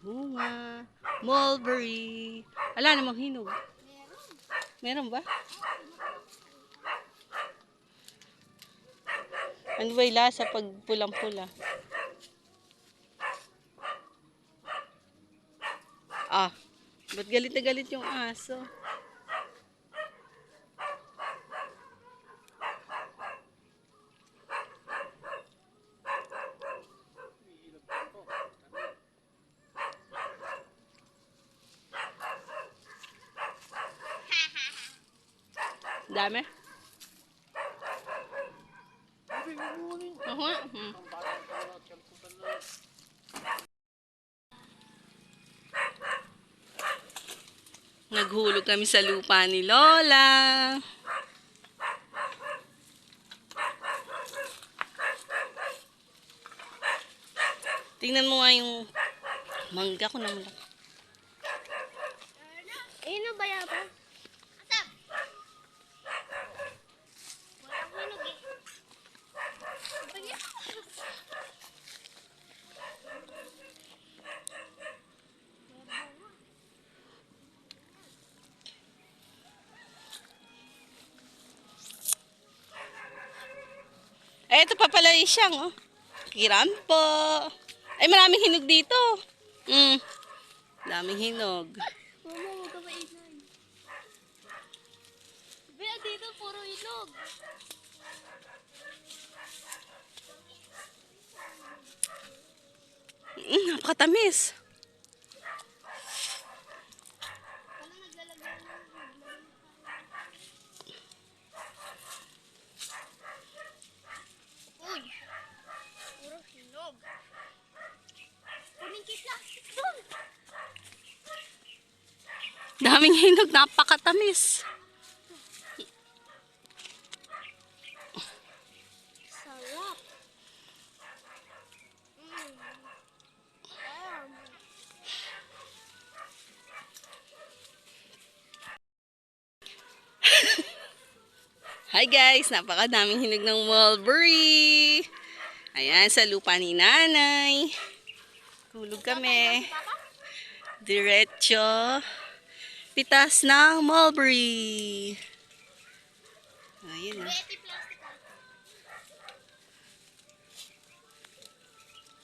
bunga. Mulberry. Ala namang hinog. Meron ba? Ano ba yung lasa pag pulang-pula? Ah, ba't galit na galit yung aso? Dami? Oo. Naghulog kami sa lupa ni Lola. Tingnan mo nga yung mangga ko naman. Ayun na ba yata? Ito pa pala yung siyang, oh. Kirampo. Ay, maraming hinog dito. Mm. Daming hinog. Mama, huwag ka mainan. Bea, dito puro hinog. Mm, napakatamis. Wala naglalagay ng Uy! Puro hinog. Kunin kita. Doon! Daming hinog, napakatamis. Sarap. Hi guys, napakadaming hinog ng mulberry. Ayan, sa lupa ni nanay. Tulog kami. Diretso. Pitas ng mulberry. Ayun.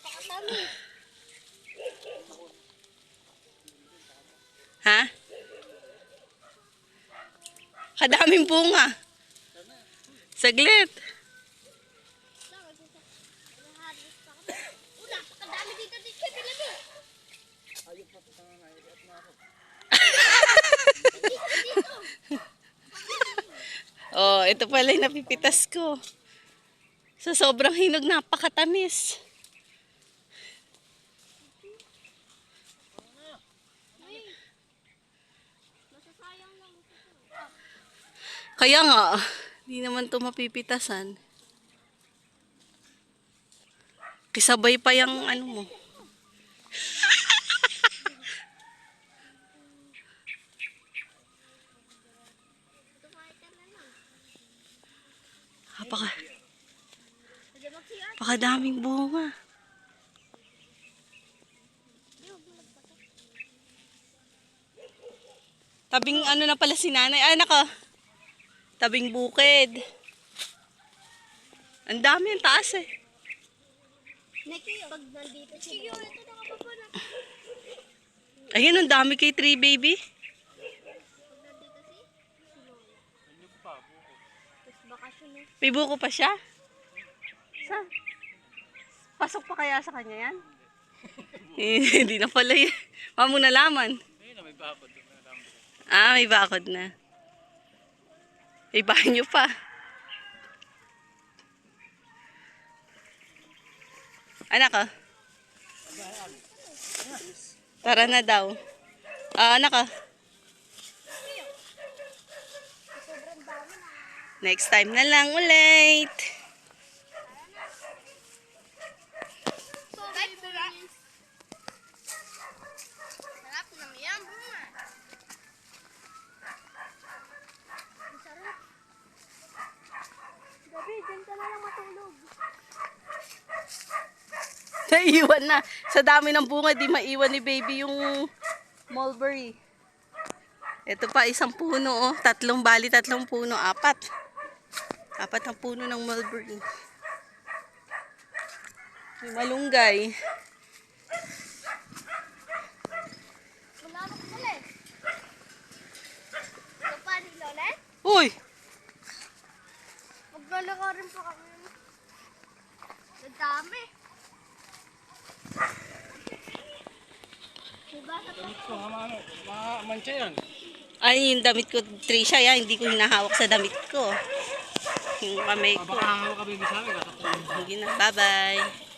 Pakasami. Ha? Kadaming bunga. Saglit. Nag-harvest pa kami. Oh, napakadami dito dito sa Pilabi. Oh, ito pala yung napipitas ko. Sa sobrang hinog, napakatamis. Ito. Kaya nga, di naman to mapipitasan. Kisabay pa yung ano mo. Ito fighter na lang. Napaka, napakadaming bunga. Tabing ano na pala si nanay. Ay, nako. Tabing bukid. Ang dami ang taas eh. Ayun, ang dami kay Tree Baby. Pag nandito si, si Lola. Tapos bakasyon eh. May buko pa siya? Saan? Pasok pa kaya sa kanya yan? Hindi na pala yan. Mama mo nalaman. Ah, may bakod na. May banyo pa. Anak ko. Tara na daw. Ah, anak ko. Sobrang dami na. Next time na lang ulit. Kahit sarap. Sarap ng yan, bunga. Ang sarap. Gabi, dyan ka na lang matulog. Naiwan na. Sa dami ng bunga, di maiwan ni baby yung mulberry. Ito pa, isang puno, oh. Tatlong bali, tatlong puno. Apat. Apat ang puno ng mulberry. May malunggay. Eh. Uy! Maglalaka rin pa kami. Ang dami. Diba. Ay, yung damit ko, Trisha, yan. Hindi ko hinahawak sa damit ko. Yung kamay ko. Baka hawak ka baby sa amin. Na, bye-bye.